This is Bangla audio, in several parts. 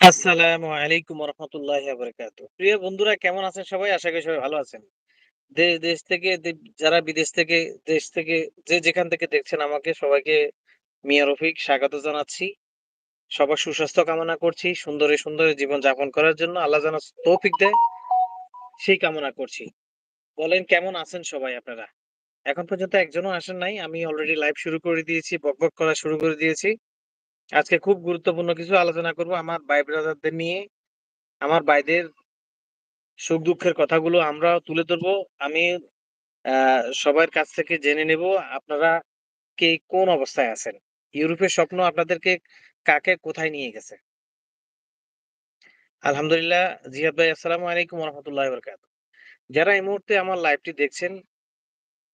আসসালামু আলাইকুম রহমতুল্লাহ বরকাত প্রিয় বন্ধুরা, কেমন আছেন সবাই? আশা করি সবাই ভালো আছেন। দেশ দেশ থেকে যারা বিদেশ থেকে, দেশ থেকে, যে যেখান থেকে দেখছেন আমাকে, সবাইকে মিয়া রফিক স্বাগত জানাচ্ছি। সবার সুস্বাস্থ্য কামনা করছি, সুন্দরে সুন্দরে জীবন যাপন করার জন্য। আল্লাহ জানা তৌফিক দেয়, সেই কামনা করছি। বলেন, কেমন আছেন সবাই আপনারা? এখন পর্যন্ত একজনও আসেন নাই। আমি অলরেডি লাইভ শুরু করে দিয়েছি বকবক করা শুরু করে দিয়েছি। আজকে খুব গুরুত্বপূর্ণ কিছু আলোচনা করব আমার ভাই ব্রাদারদের নিয়ে। আমার ভাইদের সুখ দুঃখের কথাগুলো আমরা তুলে ধরবো। আমি সবার কাছ থেকে জেনে নেব আপনারা কে কোন অবস্থায় আছেন? ইউরোপের স্বপ্ন আপনাদেরকে কাকে কোথায় নিয়ে গেছে? আলহামদুলিল্লাহ, জিয়াদ ভাই, আসসালামু আলাইকুম রহমতুল্লাহ বরকাত যারা এই মুহূর্তে আমার লাইভটি দেখছেন,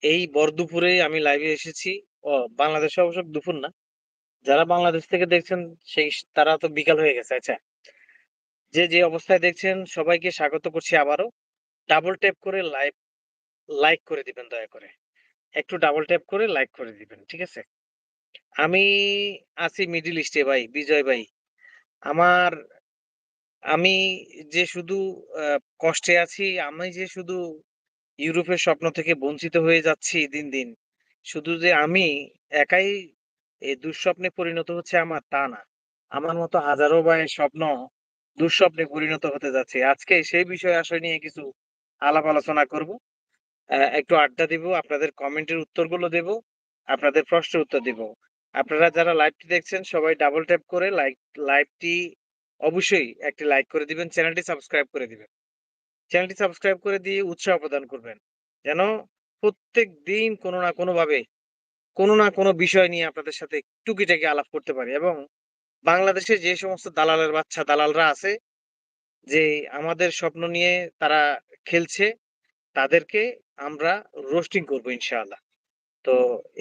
এই বর দুপুরে আমি লাইভে এসেছি। ও, বাংলাদেশে অবশ্য দুপুর না। যারা বাংলাদেশ থেকে দেখছেন, সেই তারা তো বিকাল হয়ে গেছে আচ্ছা। যে যে অবস্থায় দেখছেন, সবাইকে স্বাগত করছি আবারও। ডাবল ট্যাপ করে লাইভ লাইক করে দিবেন দয়া করে। একটু ডাবল ট্যাপ করে লাইক করে দিবেন, ঠিক আছে? আমি আছি মিডিল ইস্টে ভাই, বিজয় ভাই। আমার, আমি যে শুধু কষ্টে আছি, আমি যে শুধু ইউরোপের স্বপ্ন থেকে বঞ্চিত হয়ে যাচ্ছি দিন দিন। শুধু যে আমি একাই এই দুঃস্বপ্নে পরিণত হচ্ছে আমার তা না। আমার মতো হাজারো ভাইয়ের স্বপ্ন দুঃস্বপ্নে পরিণত হতে যাচ্ছে। আজকে সেই বিষয় আশয় নিয়ে কিছু আলাপ আলোচনা করব। একটু আড্ডা দিব, আপনাদের কমেন্টের উত্তরগুলো দেব, আপনাদের প্রশ্নের উত্তর দেব। আপনারা যারা লাইভটি দেখছেন, সবাই ডাবল ট্যাপ করে লাইক লাইভটি অবশ্যই একটি লাইক করে দিবেন চ্যানেলটি সাবস্ক্রাইব করে দিবেন। চ্যানেলটি সাবস্ক্রাইব করে দিয়ে উৎসাহ প্রদান করবেন। যেন প্রত্যেক দিন কোনো না কোনো ভাবে কোনো না কোনো বিষয় নিয়ে আপনাদের সাথে টুকিটাকি আলাপ করতে পারি এবং বাংলাদেশে যে সমস্ত দালালের বাচ্চা, দালালরা আছে, যে আমাদের স্বপ্ন নিয়ে তারা খেলছে, তাদেরকে আমরা রোস্টিং করব ইনশাআল্লাহ। তো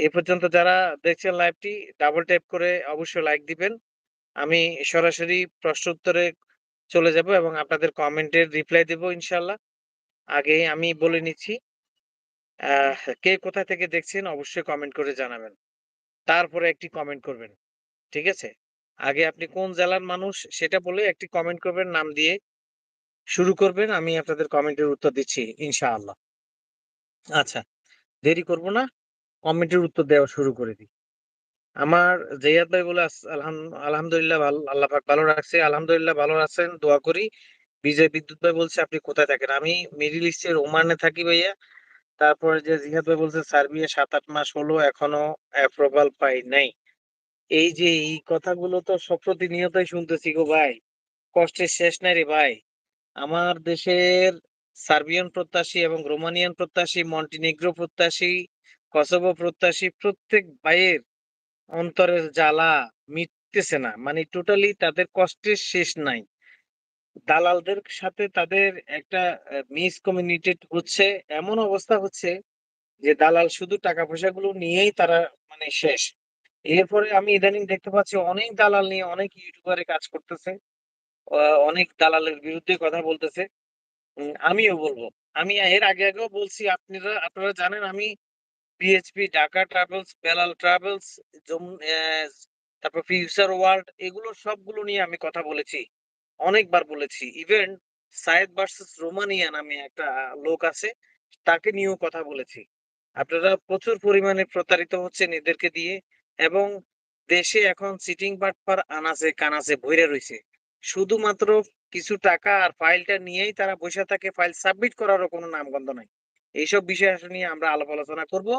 এই পর্যন্ত যারা দেখছেন লাইভটি ডাবল ট্যাপ করে অবশ্যই লাইক দিবেন। আমি সরাসরি প্রশ্ন উত্তরে চলে যাব এবং আপনাদের কমেন্টের রিপ্লাই দেব ইনশাআল্লাহ। আগে আমি বলে নিচ্ছি আহ, কে কোথা থেকে দেখছেন অবশ্যই কমেন্ট করে জানাবেন। তারপরে একটি কমেন্ট করবেন ঠিক আছে? আগে আপনি কোন জেলার মানুষ সেটা বলে একটি কমেন্ট করবেন নাম দিয়ে শুরু করবেন আমি আপনাদের কমেন্টের উত্তর দিচ্ছি ইনশাআল্লাহ। আচ্ছা দেরি করব না কমেন্টের উত্তর দেওয়া শুরু করে দিই। আমার জাইয়াদ ভাই বলে আলহাম- আলহামদুলিল্লাহ ভালো আল্লাহ ভালো রাখছে আলহামদুলিল্লাহ ভালো আছেন দোয়া করি। বিজয় বিদ্যুৎ ভাই বলছে আপনি কোথায় থাকেন? আমি মিডিল ইস্টের ওমানে থাকি ভাইয়া। তারপরে যে জিহাদ ভাই বলছে সার্বিয়া সাত আট মাস হলো, এখনও অ্যাপ্রুভাল পাই নাই। এই যে, এই কথাগুলো তো প্রতিনিয়তই শুনতেছি গো ভাই। কষ্টের শেষ নাই রে ভাই। আমার দেশের সার্বিয়ান প্রত্যাশী এবং রোমানিয়ান প্রত্যাশী, মন্টিনিগ্রো প্রত্যাশী, কসোভো প্রত্যাশী, প্রত্যেক ভাইয়ের অন্তরের জ্বালা মিটতেছে না। মানে টোটালি তাদের কষ্টের শেষ নাই। দালালদের সাথে তাদের একটা মিস কমিউনিকেট হচ্ছে। এমন অবস্থা হচ্ছে যে দালাল শুধু টাকা পয়সাগুলো নিয়েই তারা মানে শেষ। এরপরে আমি ইদানিং দেখতে পাচ্ছি অনেক দালাল নিয়ে অনেক ইউটিউবারে কাজ করতেছে। অনেক দালালের বিরুদ্ধে কথা বলতেছে। আমিও বলব। আমি এর আগে আগেও বলছি, আপনারা আপনারা জানেন আমি PHP Dhaka travels Belal travels তারপর ফিউচার ওয়ার্ল্ড এগুলো সবগুলো নিয়ে আমি কথা বলেছি। অনেকবার বলেছি। ইভেন সায়েদ ভার্সেস রোমানিয়া নামে একটা লোক আছে, তাকে নিয়েও কথা বলেছি। আপনারা প্রচুর পরিমাণে প্রতারিত হচ্ছেন এদেরকে দিয়ে এবং দেশে এখন সিটিং বাটপার আনাচে কানাচে ভইরা রয়েছে। শুধুমাত্র কিছু টাকা আর ফাইলটা নিয়েই তারা বসে থাকে ফাইল সাবমিট করারও কোনো নামগন্ধ নাই। এইসব বিষয় নিয়ে আমরা আলাপ আলোচনা করব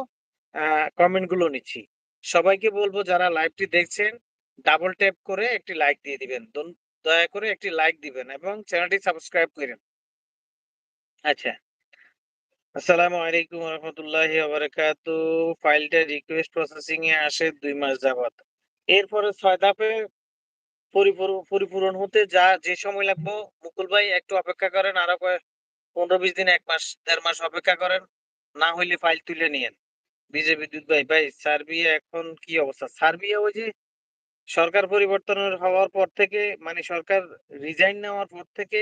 কমেন্টগুলো নিচ্ছি। সবাইকে বলব যারা লাইভটি দেখছেন ডাবল ট্যাপ করে একটি লাইক দিয়ে দিবেন। দয়া করে একটি লাইক দিবেন এবং চ্যানেলটি সাবস্ক্রাইব করেন। আচ্ছা। আসসালামু আলাইকুম রহমতুল্লাহ বারাকাতু ফাইলটা রিকোয়েস্ট প্রসেসিং এ আসে দুই মাস যাবত এরপরে ছয় ধাপে পরিপূরণ হতে যা, যে সময় লাগবে, মুকুল ভাই একটু অপেক্ষা করেন, আরও পনেরো বিশ দিন, এক মাস, দেড় মাস অপেক্ষা করেন, না হইলে ফাইল তুলে নিয়েন। বিজেপি বিদ্যুৎ ভাই ভাই, সার্বিয়া এখন কি অবস্থা? সার্বিয়া ওই যে সরকার পরিবর্তনের হওয়ার পর থেকে মানে সরকার রিজাইন নেওয়ার পর থেকে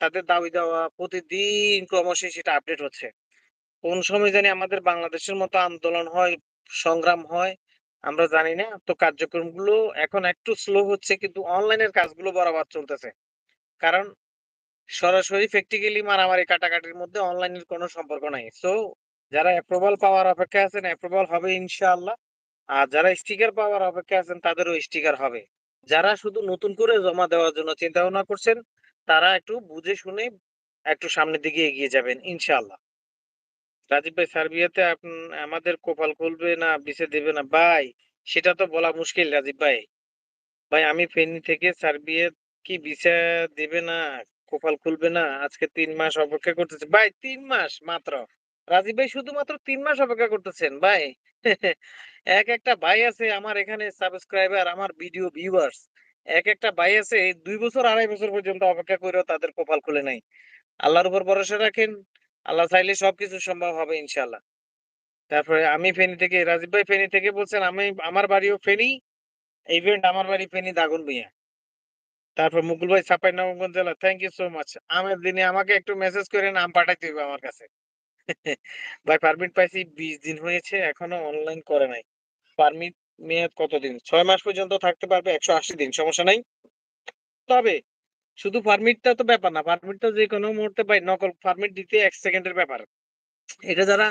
তাদের দাবি দেওয়া প্রতিদিন ক্রমশই সেটা আপডেট হচ্ছে কোন সময় জানি আমাদের বাংলাদেশের মতো আন্দোলন হয়, সংগ্রাম হয়, আমরা জানি না। তো কার্যক্রমগুলো এখন একটু স্লো হচ্ছে, কিন্তু অনলাইনের কাজগুলো বরাবর চলতেছে। কারণ সরাসরি প্র্যাকটিক্যালি মারামারি, কাটাকাটির মধ্যে অনলাইনের কোনো সম্পর্ক নাই। সো যারা অ্যাপ্রুভাল পাওয়ার অপেক্ষায় আছেন অ্যাপ্রুভাল হবে ইনশাআল্লাহ। আর যারা স্টিকার পাওয়ার অপেক্ষা আছেন তাদেরও স্টিকার হবে। যারা শুধু নতুন করে জমা দেওয়ার জন্য চিন্তা ভাবনা করছেন তারা একটু বুঝে শুনে একটু সামনের দিকে এগিয়ে যাবেন ইনশাআল্লাহ। রাজীব ভাই সার্বিয়াতে আমাদের কপাল খুলবে না ভিসা দেবে না। ভাই সেটা তো বলা মুশকিল রাজীব ভাই। ভাই আমি ফেনী থেকে সার্বিয়া কি ভিসা দেবে না, কপাল খুলবে না। আজকে তিন মাস অপেক্ষা করতেছি। ভাই তিন মাস মাত্র। রাজীব ভাই শুধুমাত্র তিন মাস অপেক্ষা করতেছেন ভাই। এক একটা ভাই আছে আমার এখানে সাবস্ক্রাইবার, আমার ভিডিও ভিউয়ার্স। এক একটা ভাই আছে ২ বছর ২.৫ বছর পর্যন্ত অপেক্ষা কইরেও তাদের কপাল খুলে নাই। আল্লাহর উপর ভরসা রাখেন। আল্লাহ চাইলে সবকিছু সম্ভব হবে ইনশাআল্লাহ। তারপরে আমি ফেনী থেকে রাজীব ভাই ফেনী থেকে বলছেন আমি আমার বাড়িও ফেনী। ইভেন্ট আমার বাড়ি ফেনী দাগনভূঞা। তারপর মুকুল ভাই চাঁপাইনবাবগঞ্জ জেলা। Thank you so much. আমের দিনে আমাকে একটু মেসেজ করে নাম পাঠাইতে হবে আমার কাছে। ভাই পারমিট পাইছি ২০ দিন হয়েছে, এখনও অনলাইন করে নাই। পারমিট মেয়াদ কতদিন? ছয় মাস পর্যন্ত থাকতে পারবে ১৮০ দিন, সমস্যা নাই। তবে শুধু পারমিটটা তো ব্যাপার না। পারমিটটা তো যেকোনো মুহূর্তে ভাই নকল পারমিট দিতে এক সেকেন্ডের ব্যাপার। এটা যারা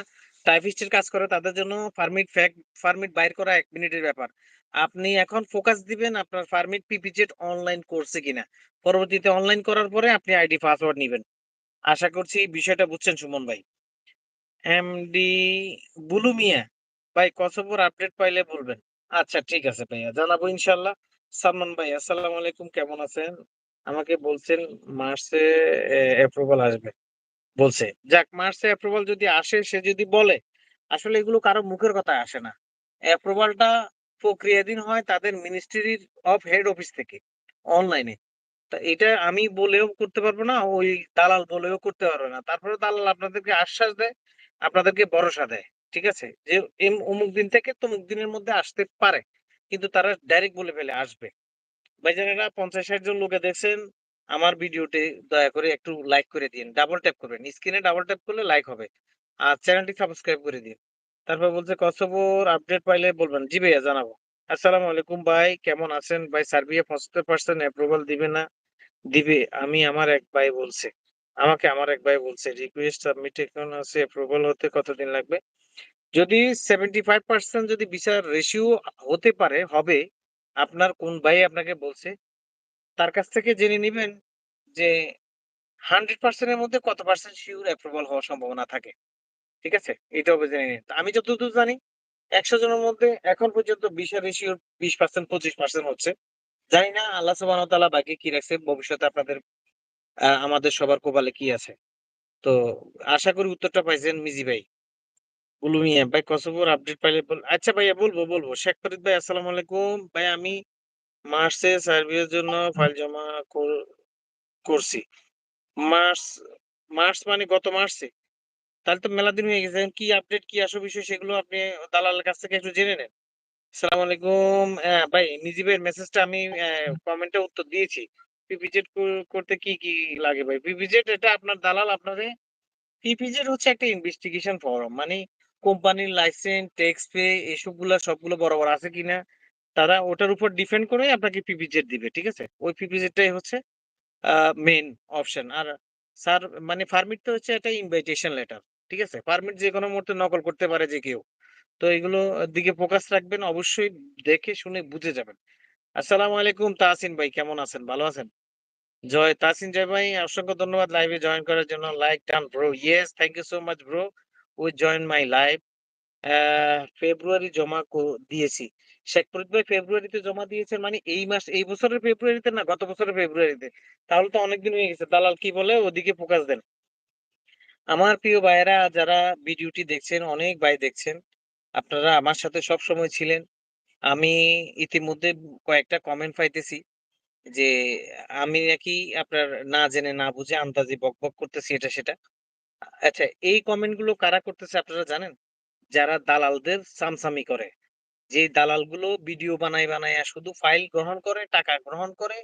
টাইপিস্টের কাজ করে, তাদের জন্য পারমিট ফ্যাক পারমিট বাইর করা এক মিনিটের ব্যাপার। আপনি এখন ফোকাস দিবেন আপনার পারমিট পিপিজেড অনলাইন করছে কিনা। পরবর্তীতে অনলাইন করার পরে আপনি আইডি পাসওয়ার্ড নিবেন। আশা করছি বিষয়টা বুঝছেন সুমন ভাই। এমডি বুলু মিয়া, ভাই কসবর আপডেট পাইলে বলবেন। আচ্ছা ঠিক আছে ভাইয়া জানাব ইনশাআল্লাহ। সালমান ভাই আসসালামু আলাইকুম কেমন আছেন? আমাকে বলছেন মার্চে অ্যাপ্রুভাল আসবে। বলছে। যাক মার্চে অ্যাপ্রুভাল যদি আসে সে যদি বলে, আসলে এগুলো কারও মুখের কথায় আসে না। অ্যাপ্রুভালটা প্রক্রিয়াধীন হয় তাদের মিনিস্ট্রি অফ হেড অফিস থেকে অনলাইনে। তা এটা আমি বলেও করতে পারব না, ওই দালাল বলেও করতে পারবে না। তারপরে দালাল আপনাদেরকে আশ্বাস দেয়, আপনাদেরকে ভরসা দেয়। ঠিক আছে? যে এম, অমুক দিন থেকে তমুক দিনের মধ্যে আসতে পারে। কিন্তু তারা ডাইরেক্ট বলে ফেলে আসবে। ভাইজানেরা ৫০-৬০ জন লোকে দেখছেন, আমার ভিডিওতে দয়া করে একটু লাইক করে দিন। ডাবল ট্যাপ করবেন। স্ক্রিনে ডাবল ট্যাপ করলে লাইক হবে। আর চ্যানেলটি সাবস্ক্রাইব করে দিন। তারপর বলছে, কসোভোর আপডেট পাইলে বলবেন। জি ভাইয়া, জানাব। আসসালামু আলাইকুম ভাই, কেমন আছেন? ভাই, সার্বিয়া ৭৫% অ্যাপ্রুভাল দিবে না? দিবে। আমি আমার এক ভাই বলছে। আমাকে আমার এক ভাই বলছে রিকোয়েস্ট সাবমিট এখন আছে অ্যাপ্রুভাল হতে কতদিন লাগবে? যদি 75% যদি ভিসার রেশিও হতে পারে, হবে। আপনার কোন ভাই আপনাকে বলছে, তার কাছ থেকে জেনে নিবেন যে 100% এর মধ্যে কত পার্সেন্ট সিউর অ্যাপ্রুভাল হওয়ার সম্ভাবনা থাকে। ঠিক আছে? এটাও জেনে নিন। আমি যতদূর জানি ১০০ জনের মধ্যে এখন পর্যন্ত ভিসা রেশিও ২০% ২৫% হচ্ছে। জানি না আল্লাহ তাআলা বাকি কি রাখছে ভবিষ্যতে আপনাদের আমাদের সবার কপালে কি আছে। তো আশা করি উত্তরটা পাইছেন মিজি ভাই। মিয়া ভাই কসোভোর আপডেট পাইলে বল আচ্ছা ভাইয়া বলব, বলব। শেখ ফরিদ ভাই আসসালামু আলাইকুম। ভাই আমি মার্চে সার্বিয়ার জন্য ফাইল জমা কর করছি। মার্চ, মার্চ মানে গত মার্চে? তাহলে তো মেলা দিন হয়ে গেছে। কি আপডেট কি আসল বিষয় সেগুলো আপনি দালালের কাছ থেকে একটু জেনে নেন। আসসালামু আলাইকুম। ভাই মিজি ভাইয়ের মেসেজটা আমি কমেন্টে উত্তর দিয়েছি। পিপিজেড কর করতে কি, কি লাগে ভাই? পিপিজেড এটা আপনার দালাল আপনারে পিপিজেড হচ্ছে একটা ইনভেস্টিগেশন ফরম। মানে কোম্পানির লাইসেন্স, ট্যাক্স পে এসবগুলা সবগুলো বরাবর আছে কিনা তারা ওটার উপর ডিপেন্ড করে আপনাকে পিপিজেড দিবে। ঠিক আছে? ওই পিপিজেডটাই হচ্ছে আ মেইন অপশন। আর স্যার মানে পারমিট তো হচ্ছে একটা ইনভাইটেশন লেটার। ঠিক আছে? পারমিট যেকোনো মুহূর্তে নকল করতে পারে যে কেউ। তো এগুলো দিকে ফোকাস রাখবেন। অবশ্যই দেখে শুনে বুঝে যাবেন। আসসালামু আলাইকুম তাহসিন ভাই কেমন আছেন? ভালো আছেন? জয় তাহসিন জয় ভাই অসংখ্য ধন্যবাদ লাইভে জয়েন করার জন্য। Like done bro. Yes thank you so much bro. We join my live. February জমা দিয়েছি। শেখ ফরিদ ভাই ফেব্রুয়ারিতে জমা দিয়েছেন মানে এই মাস এই বছরের ফেব্রুয়ারিতে না গত বছরের ফেব্রুয়ারিতে। তাহলে তো অনেকদিন হয়ে গেছে। দালাল কি বলে ওদিকে ফোকাস দেন। আমার প্রিয় ভাইয়েরা যারা ভিডিওটি দেখছেন, অনেক ভাই দেখছেন। আপনারা আমার সাথে সবসময় ছিলেন। আমি ইতিমধ্যে কয়েকটা কমেন্ট পাইতেছি যে আমি নাকি আপনার না জেনে না বুঝে আন্তাজি বকবক করতেছি এটা সেটা। আচ্ছা এই কমেন্টগুলো কারা করতেছে আপনারা জানেন? যারা দালালদের সামসামি করে। যে দালালগুলো ভিডিও বানায়, বানাইয়া শুধু ফাইল গ্রহণ করে, টাকা গ্রহণ করে,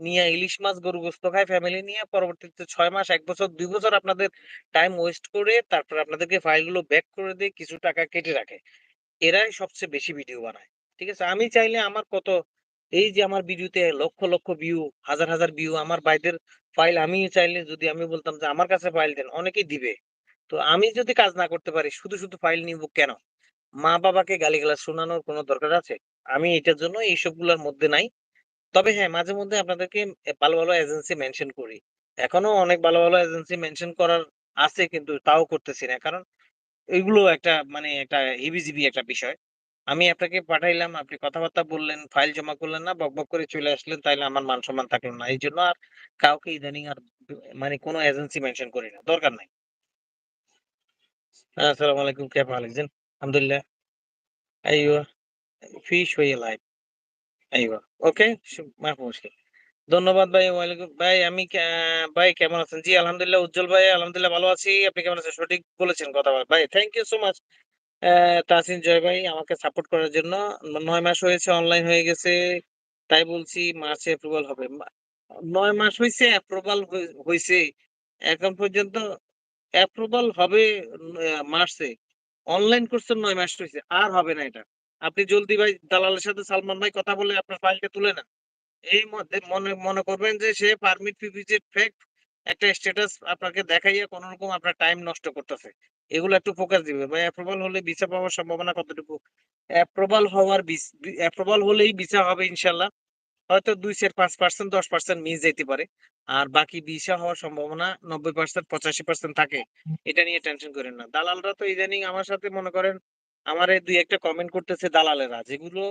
নিয়ে ইলিশ মাছ, গরু গোস্ত খায় ফ্যামিলি নিয়ে। পরবর্তীতে ছয় মাস, এক বছর, দুই বছর আপনাদের টাইম ওয়েস্ট করে তারপর আপনাদেরকে ফাইলগুলো ব্যাক করে দিয়ে কিছু টাকা কেটে রাখে। এরাই সবচেয়ে বেশি ভিডিও বানায়। ঠিক আছে? আমি চাইলে আমার কত এই যে আমার ভিডিওতে লক্ষ, লক্ষ ভিউ, হাজার, হাজার ভিউ আমার ভাইদের ফাইল আমি চাইলে যদি আমি বলতাম যে আমার কাছে ফাইল দেন, অনেকেই দিবে। তো আমি যদি কাজ না করতে পারি শুধু, শুধু ফাইল নিব কেন? মা-বাবাকে গালিগালাজ শোনানোর কোনো দরকার আছে? আমি এটার জন্য এইসবগুলোর মধ্যে নাই। তবে হ্যাঁ, মাঝে মধ্যে আপনাদেরকে ভালো, ভালো এজেন্সি মেনশন করি। এখনও অনেক ভালো, ভালো এজেন্সি মেনশন করার আছে কিন্তু তাও করতেছি না। কারণ এগুলো একটা মানে একটা হিবিজিবি একটা বিষয়। আমি আপনাকে পাঠাইলাম, আপনি কথাবার্তা বললেন, ফাইল জমা করলেন না বক বক করে চলে আসলেন, তাইলে আমার মান সম্মান থাকল না। এই জন্য আর কাউকে ইদানিং আর মানে কোনো এজেন্সি মেনশন করি না, দরকার নাই। আসসালামু আলাইকুম কেফা আলাইকুম আলহামদুলিল্লাহ। আইওয়া ফিশ হয়ে লাইভ আইওয়া ওকে মাফ মুশকিল ধন্যবাদ ভাই, ওয়ালাইকুম, ভাই, আমি ভাই, কেমন আছেন? জি, আলহামদুলিল্লাহ, উজ্জ্বল ভাই, আলহামদুলিল্লাহ ভালো আছি। আপনি কেমন আছেন? সঠিক বলেছেন কথা ভাই thank you so much uh Tahsin Joy ভাই, আমাকে সাপোর্ট করার জন্য। নয় মাস হয়েছে অনলাইন হয়ে গেছে। তাই বলছি মার্চে অ্যাপ্রুভাল হবে। নয় মাস হইছে অ্যাপ্রুভাল হইছে। এখন পর্যন্ত অ্যাপ্রুভাল হবে মার্চে। অনলাইন করছেন নয় মাস হয়েছে আর হবে না এটা। আপনি জলদি ভাই দালালের সাথে সালমান ভাই কথা বলে আপনার ফাইলটা তুলে না এই মধ্যে মনে মনে করবেন যে সে পারমিট ফি ভিজিট ফেক একটা স্ট্যাটাস আপনাকে দেখাইয়া কোনরকম আপনার টাইম নষ্ট করতেছে। এগুলো একটু ফোকাস দিবে। ভাই অ্যাপ্রুভাল হলে ভিসা পাওয়ার সম্ভাবনা কতটুকু? অ্যাপ্রুভাল হওয়ার অ্যাপ্রুভাল হলেই ভিসা হবে ইনশাআল্লাহ। হয়তো ২-৫% ১০% মিস যাইতে পারে। আর বাকি ভিসা হওয়ার সম্ভাবনা ৯০% ৮৫% থাকে। এটা নিয়ে টেনশন কইরেন না। দালালরা তো ইদানিং আমার সাথে মনে করেন আমার ২-১ টা কমেন্ট করতেছে দালালেরা। যেগুলো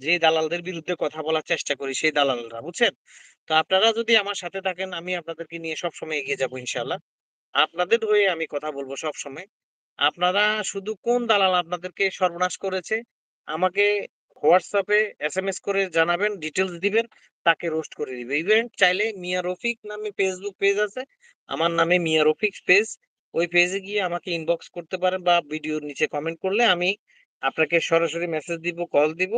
যে দালালদের বিরুদ্ধে কথা বলার চেষ্টা করি সেই দালালরা, বুঝছেন? তো আপনারা যদি আমার সাথে থাকেন আমি আপনাদেরকে নিয়ে সবসময় এগিয়ে যাব ইনশাআল্লাহ। আপনাদের হয়ে আমি কথা বলব সবসময়। আপনারা শুধু কোন দালাল আপনাদেরকে সর্বনাশ করেছে আমাকে হোয়াটসঅ্যাপে এস এম এস করে জানাবেন, ডিটেলস দিবেন, তাকে রোস্ট করে দিবে। ইভেন চাইলে মিয়া রফিক নামে ফেসবুক পেজ আছে। আমার নামে মিয়া রফিক পেজ। ওই পেজে গিয়ে আমাকে ইনবক্স করতে পারেন বা ভিডিওর নিচে কমেন্ট করলে আমি আপনাকে সরাসরি মেসেজ দিব, কল দিব।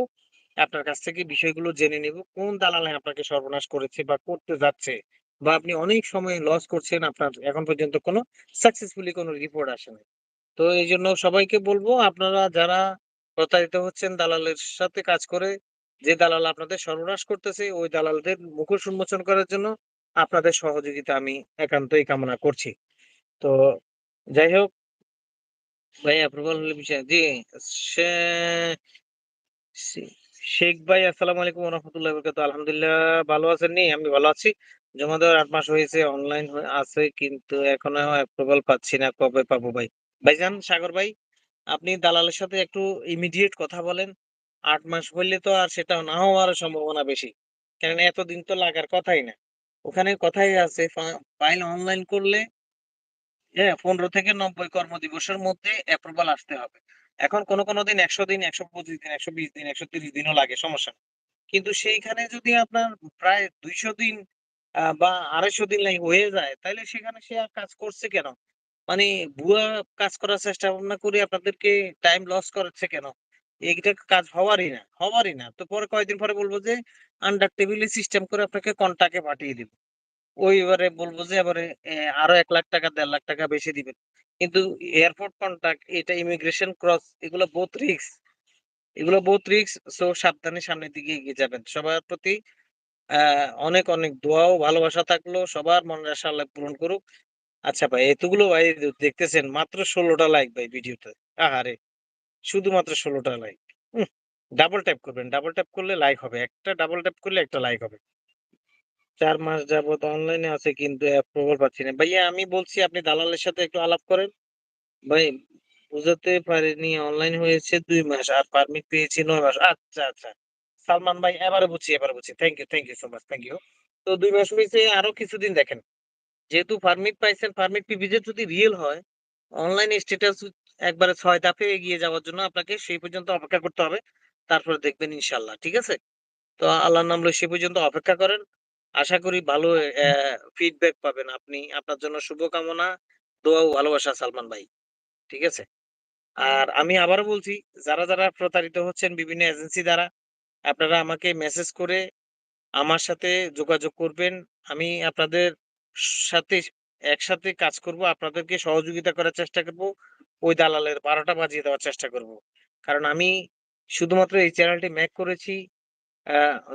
আপনার কাছ থেকে বিষয়গুলো জেনে নিব। কোন দালালে আপনাকে সর্বনাশ করেছে বা করতে যাচ্ছে বা আপনি অনেক সময় লস করছেন আপনার এখন পর্যন্ত কোনো সাকসেসফুলি কোনো রিপোর্ট আসে নাই। তো এই জন্য সবাইকে বলব আপনারা যারা প্রতারিত হচ্ছেন দালালের সাথে কাজ করে, যে দালাল আপনাদের সর্বনাশ করতেছে ওই দালালদের মুখোশ উন্মোচন করার জন্য আপনাদের সহযোগিতা আমি একান্তই কামনা করছি। তো যাই হোক ভাই অ্যাপ্রুভাল হলে বিষয় জি, শেখ ভাই আসসালামু আলাইকুম রাহমাতুল্লাহি ওয়া বারাকাতুহু। আলহামদুলিল্লাহ ভালো আছেন নি? আমি ভালো আছি। জমা দেওয়ার আট মাস হয়েছে অনলাইন আছে কিন্তু এখনও অ্যাপ্রুভাল পাচ্ছি না। কবে পাবো ভাই? ভাইজান সাগর ভাই, আপনি দালালের সাথে একটু ইমিডিয়েট কথা বলেন। আট মাস হইলে তো আর সেটা না হওয়ার সম্ভাবনা বেশি। কেননা এতদিন তো লাগার কথাই না। ওখানে কথাই আছে ফাইল অনলাইন করলে হ্যাঁ, ১৫ থেকে ৯০ কর্মদিবসের মধ্যে অ্যাপ্রুভাল আসতে হবে। এখন কোন, কোন দিন ১০০ দিন, ১২৫ দিন, ১২০ দিন, ১৩০ দিনও লাগে সমস্যা কিন্তু সেইখানে যদি আপনার প্রায় ২০০ দিন বা ২৫০ দিন হয়ে যায় তাহলে সেখানে সে আর কাজ করছে কেন? মানে ভুয়া কাজ করার চেষ্টা ভাবনা করে আপনাদেরকে টাইম লস করাচ্ছে কেন? এইটা কাজ হওয়ারই না, হওয়ারই না। তো পরে কয়েকদিন পরে বলব যে আন্ডার টেবিলে সিস্টেম করে আপনাকে কন্টাক্টে পাঠিয়ে দিব। ওই এবারে বলব যে এবারে এ আরও ৳১,০০,০০০ ৳১,৫০,০০০ বেশি দিবেন। কিন্তু এয়ারপোর্ট কন্টাক্ট এটা ইমিগ্রেশন ক্রস এগুলো বহুত রিস্ক। এগুলো বহুত রিস্ক। সো সাবধানে সামনের দিকে এগিয়ে যাবেন। সবার প্রতি অনেক, অনেক দোয়া ও ভালোবাসা থাকল। সবার মনের আশা আল্লাহ পূরণ করুক। আচ্ছা ভাই এতগুলো ভাই দেখতেছেন মাত্র ১৬ টা লাইক ভাই ভিডিওতে। আহারে! শুধুমাত্র ১৬ টা লাইক। ডাবল ট্যাপ করবেন। ডাবল ট্যাপ করলে লাইক হবে। একটা ডাবল ট্যাপ করলে একটা লাইক হবে। ৪ মাস যাবৎ অনলাইনে আছে কিন্তু অ্যাপ্রুভাল পাচ্ছি না। ভাইয়া আমি বলছি আপনি দালালের সাথে একটু আলাপ করেন। ভাই বুঝাতে পারিনি অনলাইন হয়েছে দুই মাস আর পারমিট পেয়েছি ৯ মাস। আচ্ছা, আচ্ছা। সালমান ভাই এবারে বুঝছি, এবারে বুঝছি। Thank you, thank you so much, thank you. তো দুই মাস হয়েছে আরও কিছুদিন দেখেন। যেহেতু পারমিট পাইছেন, পারমিট পি ভিজিট যদি রিয়েল হয়, অনলাইন স্ট্যাটাস একবারে ছয় ধাপে এগিয়ে যাওয়ার জন্য আপনাকে সেই পর্যন্ত অপেক্ষা করতে হবে। তারপরে দেখবেন ইনশাআল্লাহ। ঠিক আছে? তো আল্লাহর নাম সে পর্যন্ত অপেক্ষা করেন। আশা করি ভালো ফিডব্যাক পাবেন আপনি। আপনার জন্য শুভকামনা, দোয়া ও ভালোবাসা সালমান ভাই। ঠিক আছে? আর আমি আবারও বলছি যারা, যারা প্রতারিত হচ্ছেন বিভিন্ন এজেন্সি দ্বারা, আপনারা আমাকে মেসেজ করে আমার সাথে যোগাযোগ করবেন। আমি আপনাদের সাথে একসাথে কাজ করব। আপনাদেরকে সহযোগিতা করার চেষ্টা করব। ওই দালালের বারোটা বাজিয়ে দেওয়ার চেষ্টা করব। কারণ আমি শুধুমাত্র এই চ্যানেলটি ম্যাক করেছি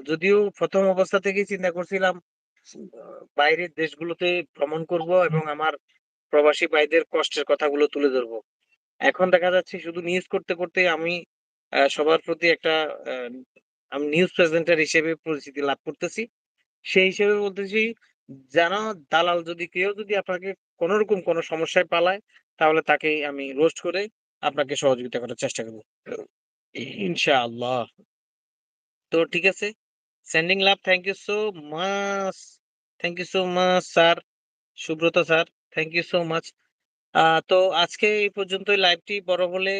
যদিও প্রথম অবস্থা থেকেই চিন্তা করছিলাম বাইরের দেশগুলোতে ভ্রমণ করব এবং আমার প্রবাসী ভাইদের কষ্টের কথাগুলো তুলে ধরব। এখন দেখা যাচ্ছে শুধু নিউজ করতে, করতে আমি সবার প্রতি একটা আমি নিউজ প্রেজেন্টার হিসেবে পরিচিতি লাভ করতেছি। সেই হিসেবে বলতেছি যেন দালাল যদি কেউ যদি আপনাকে কোনরকম কোন সমস্যায় পালায়, তাহলে তাকে আমি রোস্ট করে আপনাকে সহযোগিতা করার চেষ্টা করব। ইনশাআল্লাহ। তো ঠিক আছে। Sending love thank you so much. Thank you so much sir. Subrata sir, thank you so much. তো আজকে এই পর্যন্তই লাইভটি বড় হলে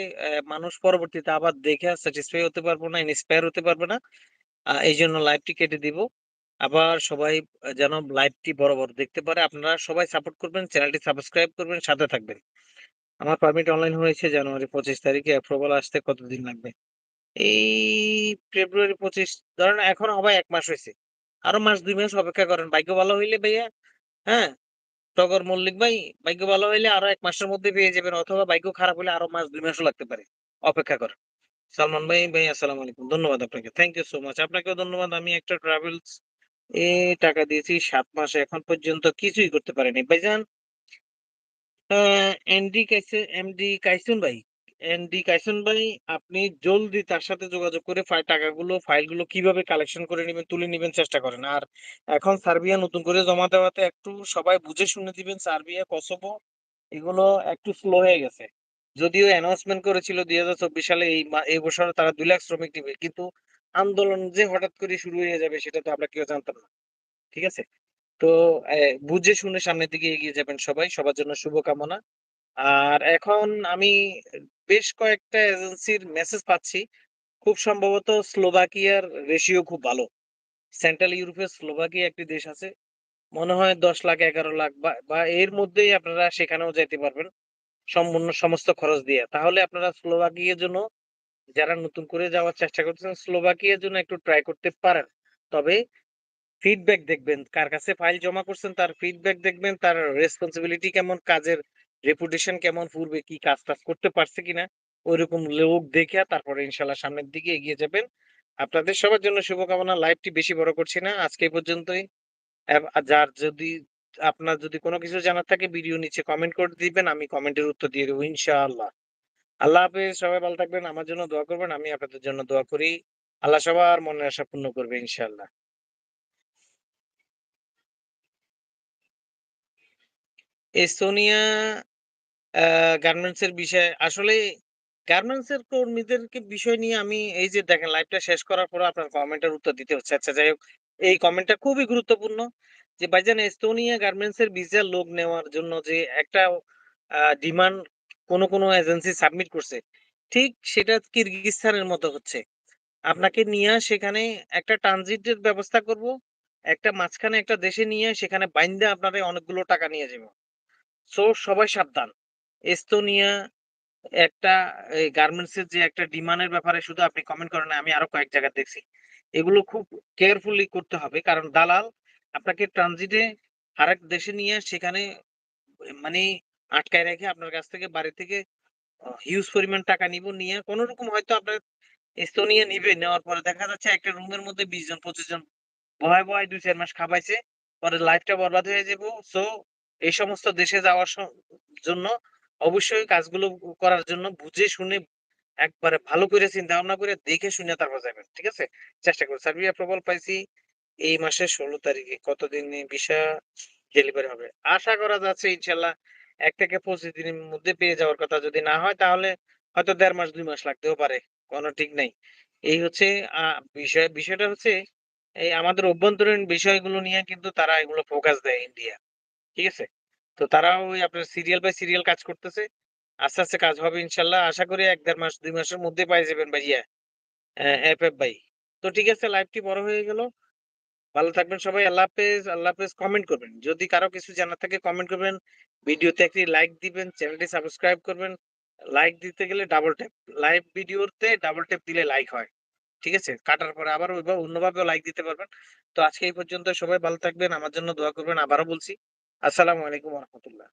মানুষ পরবর্তীতে আবার দেখে স্যাটিসফাই হতে পারব না, ইন্সপায়ার হতে পারবে না। এই জন্য লাইভটি কেটে দিব। আবার সবাই যেন লাইভটি বড় দেখতে পারে। আপনারা সবাই সাপোর্ট করবেন, চ্যানেলটি সাবস্ক্রাইব করবেন, সাথে থাকবেন। আমার পারমিট অনলাইন হয়েছে জানুয়ারি ২৫ তারিখে অ্যাপ্রুভাল আসতে কতদিন লাগবে? এই ফেব্রুয়ারি ২৫ ধরেন এখন হবে এক মাস হয়েছে আরও মাস দুই মাস অপেক্ষা করেন। ভাগ্য ভালো হইলে ভাইয়া, হ্যাঁ? টগর মল্লিক ভাই, ভাগ্য ভালো হইলে আরও এক মাসের মধ্যে পেয়ে যাবেন অথবা ভাগ্য খারাপ হলে আরও মাস দুই মাসও লাগতে পারে। অপেক্ষা করেন। সালমান ভাই, ভাই আসসালামু আলাইকুম। ধন্যবাদ আপনাকে। Thank you so much. আপনাকেও ধন্যবাদ। আমি একটা ট্রাভেলস এ টাকা দিয়েছি ৭ মাসে এখন পর্যন্ত কিছুই করতে পারিনি। ভাইজান এনডি এমডি কাইসুন ভাই, এনডি কাইসুন ভাই আপনি জলদি তার সাথে যোগাযোগ করে ফাই টাকাগুলো ফাইলগুলো কীভাবে কালেকশন করে নিবেন, তুলে নিবেন চেষ্টা করেন। আর এখন সার্বিয়া নতুন করে জমা দেওয়াতে একটু সবাই বুঝে শুনে দিবেন। সার্বিয়া, কসোভো এগুলো একটু স্লো হয়ে গেছে। যদিও অ্যানাউন্সমেন্ট করেছিল ২০২৪ সালে এই এই বছর তারা ২ লাখ শ্রমিক নিবে। কিন্তু আন্দোলন যে হঠাৎ করে শুরু হয়ে যাবে সেটা তো আমরা কেউ জানতাম না। ঠিক আছে? তো বুঝে শুনে সামনের দিকে এগিয়ে যাবেন সবাই। সবার জন্য শুভকামনা। আর এখন আমি বেশ কয়েকটা এজেন্সির মেসেজ পাচ্ছি। খুব সম্ভবত স্লোভাকিয়ার রেশিও খুব ভালো। সেন্ট্রাল ইউরোপের স্লোভাকিয়া একটি দেশ আছে। মনে হয় ১০ লাখ ১১ লাখ বা, এর মধ্যেই আপনারা সেখানেও যাইতে পারবেন। সম্পূর্ণ সমস্ত খরচ দিয়ে। তাহলে আপনারা স্লোভাকিয়ার জন্য যারা নতুন করে যাওয়ার চেষ্টা করতেছেন, স্লোভাকিয়ার জন্য একটু ট্রাই করতে পারেন। তবে ফিডব্যাক দেখবেন। কার কাছে ফাইল জমা করছেন তার ফিডব্যাক দেখবেন, তার রেসপন্সিবিলিটি কেমন, কাজের রেপুটেশন কেমন, পূর্বে কি কাজ-টাজ করতে পারছে কিনা, ঐরকম লোক দেখিয়া তারপরে ইনশাআল্লাহ সামনের দিকে এগিয়ে যাবেন। আপনাদের সবার জন্য শুভকামনা। লাইভটি বেশি বড় করছি না। আজকে পর্যন্তই। যার যদি আপনার যদি কোনো কিছু জানার থাকে ভিডিও নিচে কমেন্ট করে দিবেন। আমি কমেন্টের উত্তর দিয়ে দেবো ইনশাআল্লাহ। আল্লাহ হাফেজ। সবাই ভালো থাকবেন। আমার জন্য দোয়া করবেন। আমি আপনাদের জন্য দোয়া করি। আল্লাহ সবার মনের আশা পূর্ণ করবে ইনশাল্লাহ এস্তোনিয়া গার্মেন্টস এর বিষয়ে আসলে গার্মেন্টস এর কর্মীদেরকে বিষয় নিয়ে আমি এই যে দেখেন লাইভটা শেষ করার পরে আপনার কমেন্টের উত্তর দিতে হচ্ছে। আচ্ছা যাই হোক, এই কমেন্টটা খুবই গুরুত্বপূর্ণ। যে ভাইজান এস্তোনিয়া গার্মেন্টস এর ভিসা লোক নেওয়ার জন্য যে একটা ডিমান্ড কোন, কোন এজেন্সি সাবমিট করছে। ঠিক সেটা কিরগিজস্তানের মতো হচ্ছে। আপনাকে নিয়ে সেখানে একটা ট্রানজিটের ব্যবস্থা করব। একটা মাঝখানে একটা দেশে নিয়ে সেখানে বাইন্দা আপনারে অনেকগুলো টাকা নিয়ে যাব। সো সবাই সাবধান। এস্তোনিয়া একটা এই গার্মেন্টস এর যে একটা ডিমান্ডের ব্যাপারে শুধু আপনি কমেন্ট করেন আমি আরও কয়েক জায়গায় দেখছি। এগুলো খুব কেয়ারফুলি করতে হবে। কারণ দালাল আপনাকে ট্রানজিটে আরেক দেশে নিয়ে সেখানে মানে আটকায় রেখে আপনার কাছ থেকে বাড়ি থেকে হিউজ পরিমাণ টাকা নিব। নিয়ে কোনরকম হয়তো আপনার এস্তোনিয়া নিবে। নেওয়ার পরে দেখা যাচ্ছে একটা রুমের মধ্যে ২০ জন ২৫ জন বহায়, বহায় ২-৪ মাস খাবাইছে। পরে লাইফটা বরবাদ হয়ে যাব। সো এই সমস্ত দেশে যাওয়ার জন্য অবশ্যই কাজগুলো করার জন্য বুঝে শুনে একবারে ভালো করে চিন্তা ভাবনা করে দেখে শুনে তারপর যাবেন। ঠিক আছে? চেষ্টা করুন। সার্বিয়া প্রবাল পাইছি এই মাসের ১৬ তারিখে। কতদিনে ভিসা ডেলিভারি হবে? আশা করা যাচ্ছে ইনশাআল্লাহ ১ থেকে ২৫ দিনের মধ্যে পেয়ে যাওয়ার কথা। যদি না হয় তাহলে হয়তো ১.৫ মাস ২ মাস লাগতেও পারে। কোন ঠিক নাই। এই হচ্ছে বিষয়। বিষয়টা হচ্ছে এই আমাদের অভ্যন্তরীণ বিষয়গুলো নিয়ে কিন্তু তারা এগুলো ফোকাস দেয় ইন্ডিয়া। ঠিক আছে? তো তারাও ওই আপনার সিরিয়াল বাই সিরিয়াল কাজ করতেছে। আস্তে, আস্তে কাজ হবে ইনশাল্লাহ আশা করি এক দেড় মাস দুই মাসের মধ্যে পাই যাবেন ভাইয়া। অ্যা এফএফ ভাই। তো ঠিক আছে লাইভটি বড় হয়ে গেল। ভালো থাকবেন সবাই। আল্লাহ হাফেজ, আল্লাহ হাফেজ। কমেন্ট করবেন। যদি কারও কিছু জানার থাকে কমেন্ট করবেন। ভিডিওতে একটি লাইক দিবেন, চ্যানেলটি সাবস্ক্রাইব করবেন। লাইক দিতে গেলে ডাবল ট্যাপ। লাইভ ভিডিওতে ডাবল ট্যাপ দিলে লাইক হয়। ঠিক আছে? কাটার পরে আবার ওইভাবে অন্যভাবেও লাইক দিতে পারবেন। তো আজকে এই পর্যন্ত সবাই ভালো থাকবেন। আমার জন্য দোয়া করবেন। আবারও বলছি। আসসালামু আলাইকুম রাহমাতুল্লাহ।